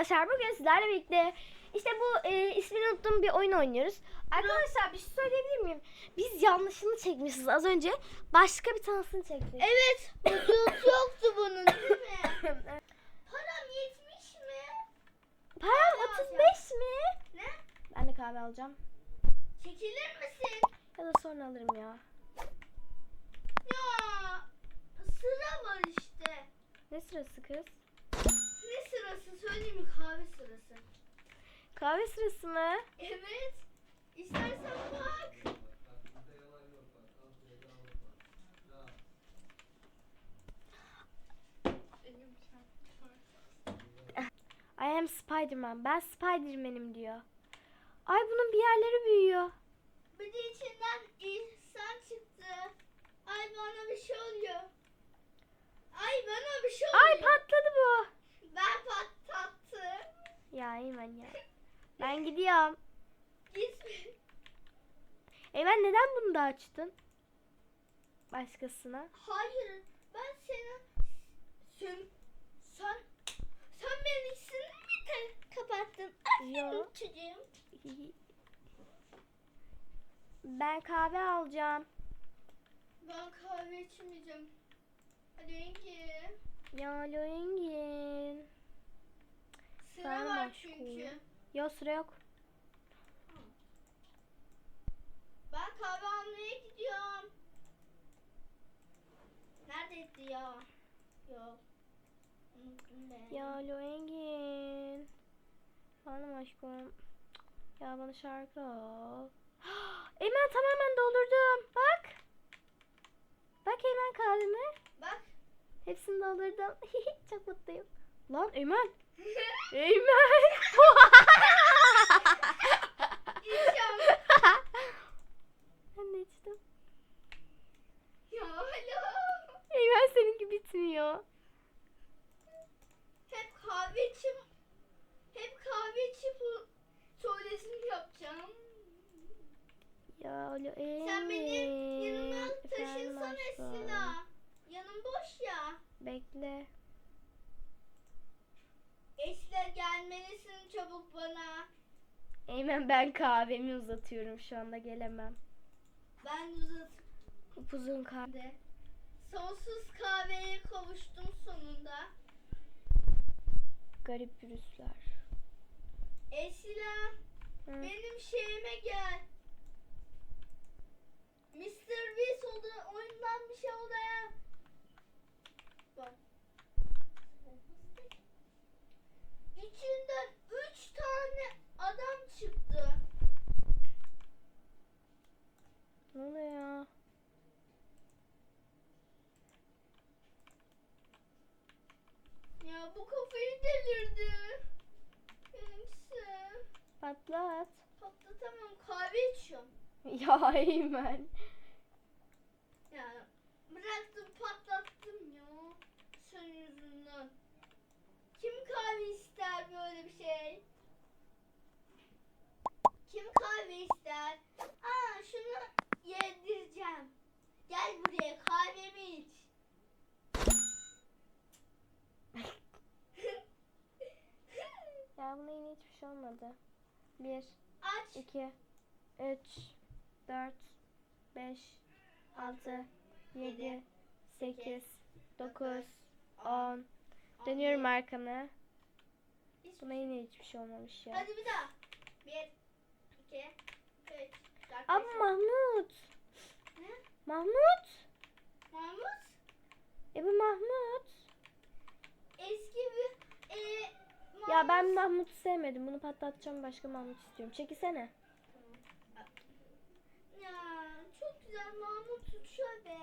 arkadaşlar bugün sizlerle birlikte işte bu e, ismini unuttuğum bir oyun oynuyoruz. Arkadaşlar bir şey söyleyebilir miyim? Biz yanlışını çekmişiz az önce. Başka bir tanesini çektik. Evet. Ucuz yoktu bunun değil mi? Param yetmiş mi? Param 35 mi? Ne? Ben de kahve alacağım. Çekilir misin? Ya da sonra alırım ya. Ya sıra var işte. Ne sırası kız? Söyleyeyim mi? Kahve sırası. Kahve sırası mı? Evet. İstersen bak. I am Spiderman. Ben Spiderman'im diyor. Ay bunun bir yerleri büyüyor. Bir de içinden insan çıktı. Ay bana bir şey oluyor. Ay bana bir şey oluyor. Ay patladı bu. Ben patlattım. Ya Eymen ya. Ben gidiyorum. Gitme. Eymen neden bunu da açtın? Başkasına. Hayır. Ben senin sen sen sen beni ikisini mi te- kapattın? Yo. Aferin çocuğum. Ben kahve alacağım. Ben kahve içmeyeceğim. Hadi Enki. Ya Loengin. Sıra var çünkü. Yok sıra yok. Ben kahve almaya gidiyorum. Neredeydi ya? Yok. Ya Loengin. Hanım aşkım. Ya bana şarkı al. Eymen tamamen doldurdum. Bak. Bak Eymen kahvemi. Bak. Hepsini doldurdum. Çok mutluyum. Lan Eymen. Eymen. İçeceğim. ben de içtim. ya alo. Eymen seninki bitmiyor. Hep kahve içip hep kahve içip o tuvaletini yapacağım. Alo Eymen. Sen beni yanıma taşınsana. Esila. Yanım boş ya. Bekle. Esila gelmelisin çabuk bana. Eymen ben kahvemi uzatıyorum şu anda gelemem. Ben uzat Upuzun kahve. Sonsuz kahveye kavuştum sonunda. Garip virüsler. Esila Hı. benim şeyime gel. Mr. Beast oda, oyundan bir şey odaya. Bak. İçinden üç tane adam çıktı. Ne oluyor ya? Ya bu kafayı delirdi. Neyse. Patlat. Patlatamam kahve içiyorum. Ya Eymen. Ya bıraktım patlattım ya. Senin yüzünden. Kim kahve ister böyle bir şey? Kim kahve ister? Aa şunu yedireceğim. Gel buraya kahvemi iç. Ya buna yine hiçbir şey olmadı. 1, Aç. 2, 3, 4, 5, 6, 7, 8, 9, 10. Dönüyorum arkamı. Buna yine hiçbir şey olmamış ya. Hadi bir daha. Bir, iki, üç, dört, Abi beş, Mahmut. Ne? Mahmut. Mahmut. E bu Mahmut. Eski bir e, Ya ben Mahmut- Mahmut'u sevmedim. Bunu patlatacağım. Başka Mahmut istiyorum. Çekilsene. Çok güzel Mahmut uçuyor be.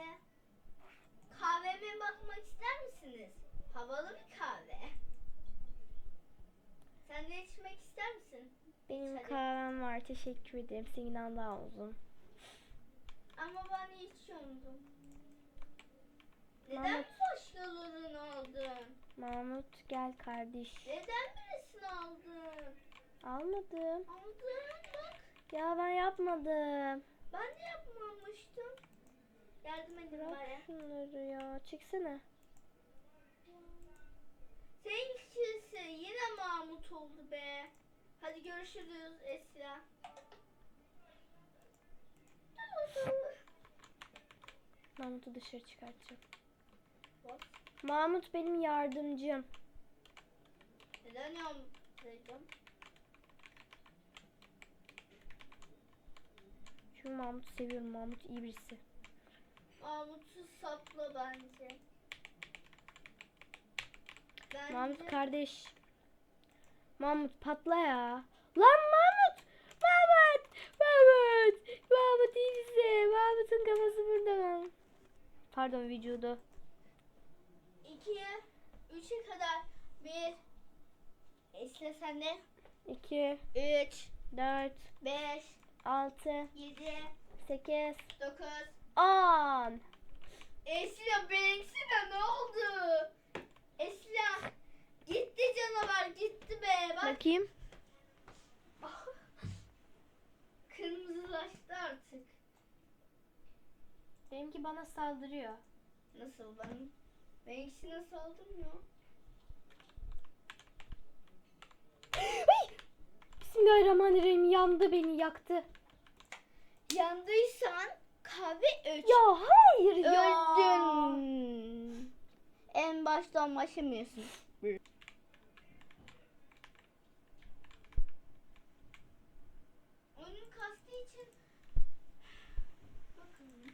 Kahveme bakmak ister misiniz? Havalı bir kahve. Sen de içmek ister misin? Benim Hadi. kahvem var. Teşekkür ederim. Seninkinden daha uzun. Ama ben içiyordum. Neden Mahmut. başkalarını aldın? Mahmut gel kardeş. Neden birisini aldın? Almadım. Aldın bak. Ya ben yapmadım. Ben de yapmamıştım. Yardım edin Bırak bana. şunları ya. Çeksene. Seninkisi yine Mahmut Hadi görüşürüz Esra. Mahmut'u dışarı çıkartacağım. What? Mahmut benim yardımcım. Neden yapmayacağım? Çünkü Mahmut'u seviyorum. Mahmut iyi birisi. Mahmut'u sapla bence. Bence Mahmut kardeş. Mahmut patla ya. Lan Mahmut! Mahmut! Mahmut! Mahmut iyi misin? Mahmut'un kafası burada lan. Pardon vücudu. 2'ye 3'e kadar 1 Esra sende 2, 3 4, 5 6, 7 8, 9 10. Esra benimkisine ne oldu? Esra gitti canavar gitti be bak Bakayım. kırmızılaştı artık. Benimki bana saldırıyor. Nasıl ben? Benimkisine saldırmıyor. Ay! Bismillahirrahmanirrahim yandı beni yaktı. Yandıysan kahve 3. Ya hayır ya. Öldün. En baştan başlamıyorsun. Oyun kastı için bakın.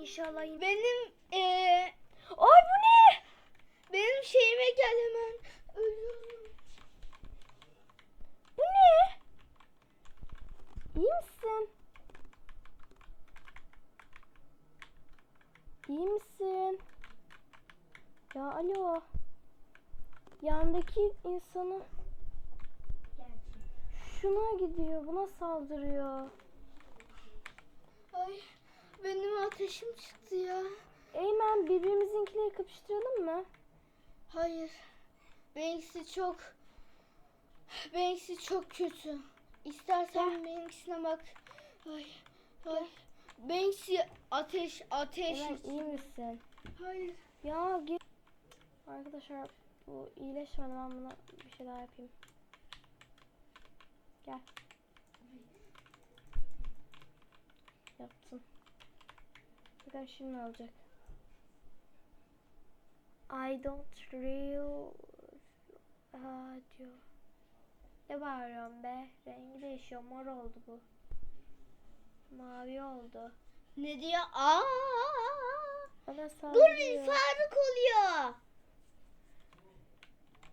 İnşallah. Benim eee Ay bu ne? benim şeyime gel hemen. Ölüyorum. Bu ne? İyi misin? İyi misin? Ya alo. Yandaki insanı şuna gidiyor, buna saldırıyor. Ay benim ateşim çıktı ya. Eymen birbirimizinkileri kapıştıralım mı? Hayır. Benimkisi çok benimkisi çok kötü. İstersen benimkisine bak. Ay. Ay. Benimkisi ateş ateş. Eymen iyi misin? Hayır. Ya gel. Arkadaşlar bu iyileşmedi ben buna bir şey daha yapayım. Gel. Yaptım. Bakalım şimdi ne olacak. I don't real Aa, diyor. Ne bağırıyorsun be? Rengi değişiyor. Mor oldu bu. Mavi oldu. Ne diyor? Aa! Bana Dur saldırıyor. Faruk oluyor.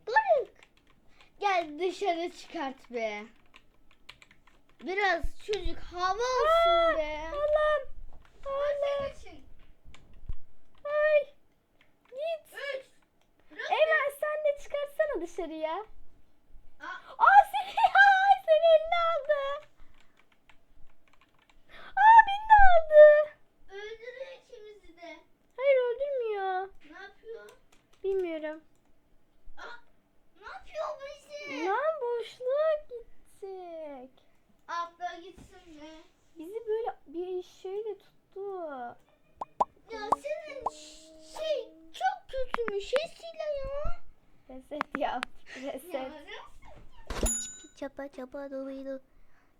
Faruk. Gel dışarı çıkart be. Biraz çocuk hava olsun be. Allah'ım. Allah'ım. Ay. Git. Üç. Eymen sen de çıkarsana dışarıya. Aa, Aa seni ay seni eline aldı. Aa beni de aldı. öldürüyor ikimizi de. Hayır öldürmüyor. Ne yapıyor? Bilmiyorum. Aa, ne yapıyor bizi? Lan boşluğa gittik. Atla gitsin be. Bizi böyle bir şeyle tuttu. Ya senin ş- şey çok kötümüş Esila ya. Reset yap. Ya, Reset. Chapa chapa dobi do.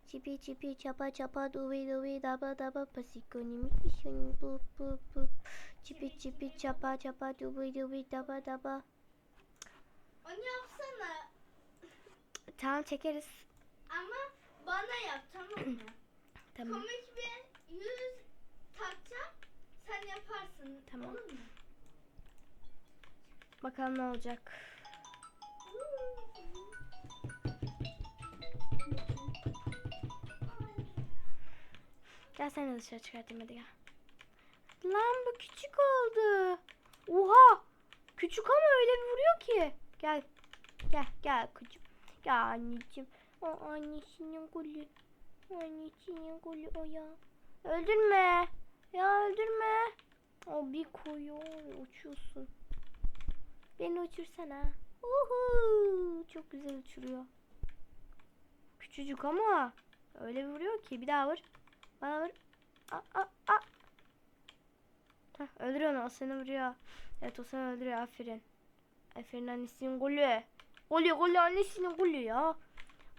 Chipi chipi chapa chapa dobi dobi daba daba pasikoni mikishoni bu bu bu. Chipi chipi chapa chapa dobi dobi daba daba. Onu yapsana. Tamam çekeriz. Ama bana yap tamam mı? Tamam. Komik bir yüz takacağım. Sen yaparsın. Tamam. Olur mu? Bakalım ne olacak. Gel sen de dışarı çıkartayım hadi gel. Lan bu küçük oldu. Oha. Küçük ama öyle bir vuruyor ki. Gel. Gel gel küçük. Gel anneciğim. O annesinin gülü. Annesinin gülü o ya. Öldürme. Ya öldürme. O bir koyuyor. Uçuyorsun. Beni uçursana. Uhu. Çok güzel uçuruyor. Küçücük ama öyle vuruyor ki. Bir daha vur. Bana vur. Aa, aa, aa. Heh, öldürüyor onu. O seni vuruyor. Evet o seni öldürüyor. Aferin. Aferin annesinin golü. Gülü gülü annesinin gülü ya.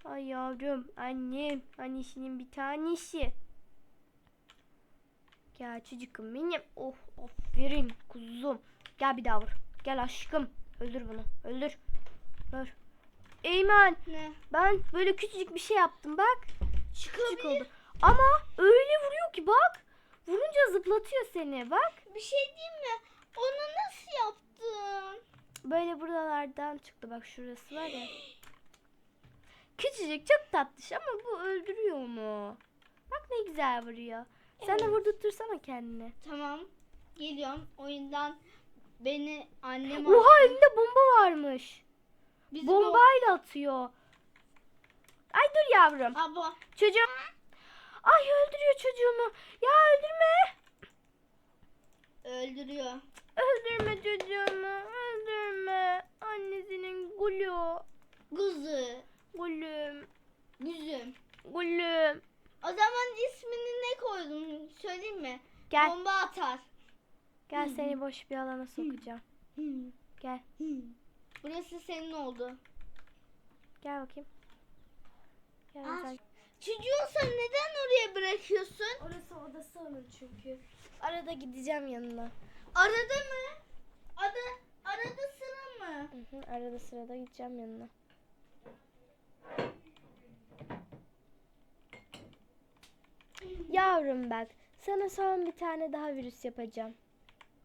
Ay yavrum annem annesinin bir tanesi. Gel çocukum benim. Oh aferin kuzum. Gel bir daha vur. Gel aşkım. Öldür bunu. Öldür. Vur. Eymen Ne? ben böyle küçücük bir şey yaptım bak. Küçük Çıkabilir. oldu. Ama öyle vuruyor ki bak. Vurunca zıplatıyor seni bak. Bir şey diyeyim mi? Onu nasıl yaptın? Böyle buralardan çıktı bak şurası var ya. Küçücük çok tatlış ama bu öldürüyor onu. Bak ne güzel vuruyor. Sen de Evet. vurdurtursana kendini. Tamam. Geliyorum. Oyundan beni annem Oha elinde bomba varmış. Bizim Bombayla atıyor. Ay dur yavrum. o- Abla. Çocuğum. Ay öldürüyor çocuğumu. Ya öldürme. Öldürüyor. Öldürme çocuğumu. Öldürme. Annesinin gülü. Kuzu. Gülüm. Güzüm. Gülüm. O zaman ismini ne koydun? Söyleyeyim mi? Gel. Bomba atar. Gel seni boş bir alana sokacağım. Gel. Burası senin oldu. Gel bakayım. Gel Aa. Çocuğu sen neden oraya bırakıyorsun? Orası odası onun çünkü. Arada gideceğim yanına. Arada mı? Ada, arada sıra mı? Hı hı, arada sırada gideceğim yanına. Yavrum bak. Sana son bir tane daha virüs yapacağım.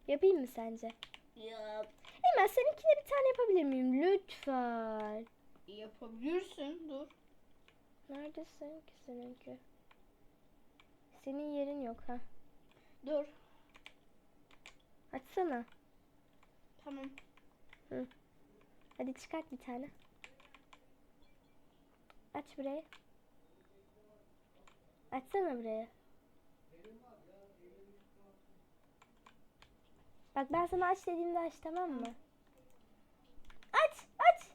Yapayım mı sence? Yap. Hemen seninkine bir tane yapabilir miyim? Lütfen. Yapabilirsin. Dur. Neredesin ki seninki? Senin yerin yok ha. Dur. Açsana. Tamam. Hadi çıkart bir tane. Aç burayı. Açsana burayı. Bak ben sana aç dediğimde aç tamam mı? Aç aç.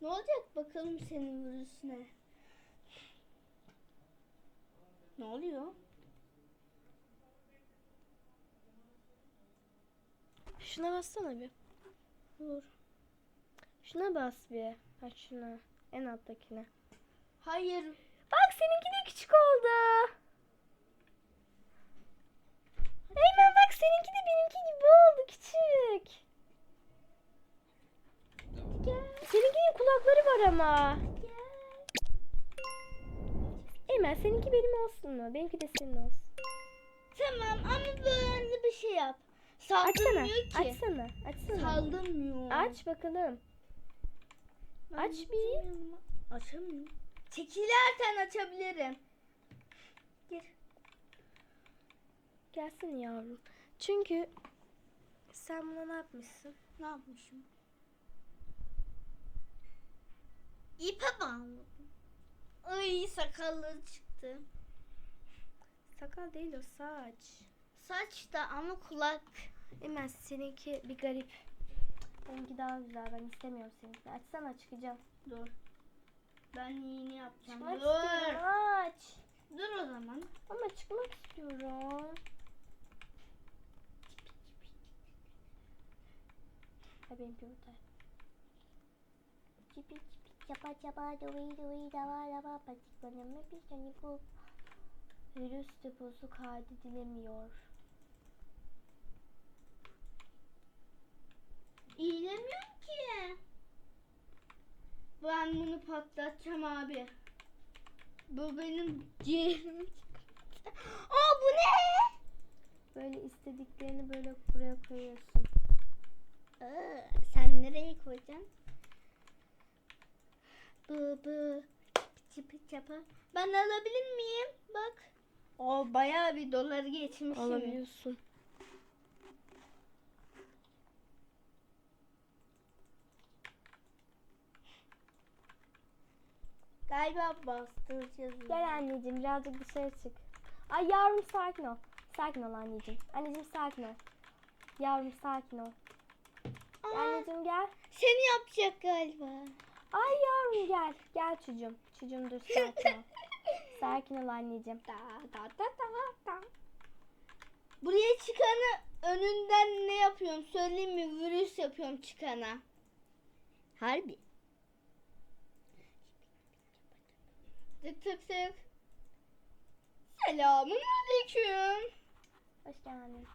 Ne olacak bakalım senin virüsüne? Ne oluyor? Şuna bassana bir. Dur. Şuna bas bir. Aç şuna. En alttakine. Hayır. Bak seninki de küçük oldu. Eymen bak seninki de benimki gibi oldu küçük. Kulakları var ama. Eymen seninki benim olsun mu? Benimki de senin olsun. Tamam ama böyle bir şey yap. Açsana. Saldırmıyor ki. Açsana. Açsana. Saldırmıyor. Aç bakalım. Aç bir. Açamıyorum. Çekilerken açabilirim. Gir. Gelsin yavrum. Çünkü sen buna ne yapmışsın? Ne yapmışım? Ay sakalları çıktı. Sakal değil o saç. Saç da ama kulak. Hemen seninki bir garip. Benimki daha güzel. Ben istemiyorum seninkini. Açsana çıkacağım. Dur. Ben yeni yapacağım. Çıkmak Dur. istiyorum. Aç. Dur o zaman. Ama çıkmak istiyorum. Ha benimki burada. Çipi çipi çapa çapa duvi duvi dava dava patik bana bir tane bu. Virüs deposu kaydedilemiyor. İğnemiyorum ki. Ben bunu patlatacağım abi. Bu benim ciğerimi. Aa bu ne? Böyle istediklerini böyle buraya koyuyorsun. Aa, sen nereye koyacaksın? Bu bu çıpı çapa. Ben alabilir miyim? Bak. O bayağı bir doları geçmiş. Alabiliyorsun. Galiba bastıracağız. Gel anneciğim birazcık dışarı çık. Ay yavrum sakin ol. Sakin ol anneciğim. Anneciğim sakin ol. Yavrum sakin ol. Aa, Anneciğim gel. seni yapacak galiba. Ay yavrum gel. Gel çocuğum. Çocuğum dur sakin ol. Sakin ol anneciğim. Da, da, da, da, da. Buraya çıkanı önünden ne yapıyorum söyleyeyim mi? Virüs yapıyorum çıkana. Harbi. Tık tık tık. Selamun aleyküm. Hoş geldin.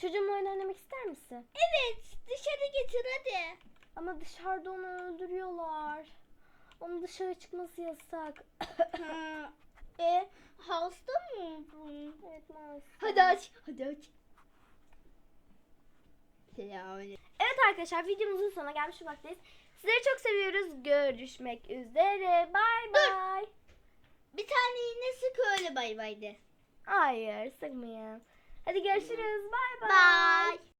Çocuğumla oyun oynamak ister misin? Evet dışarı getir hadi. Ama dışarıda onu öldürüyorlar. Onun dışarı çıkması yasak. E hasta mı oldun? evet maalesef. Hadi aç. Hadi aç. Selamünaleyküm. Evet arkadaşlar videomuzun sonuna gelmiş bulunmaktayız. Sizleri çok seviyoruz. Görüşmek üzere. Bay bay. Bir tane iğne sık öyle bay bay de. Hayır sıkmayın. Hadi görüşürüz. Bay bay. Bye.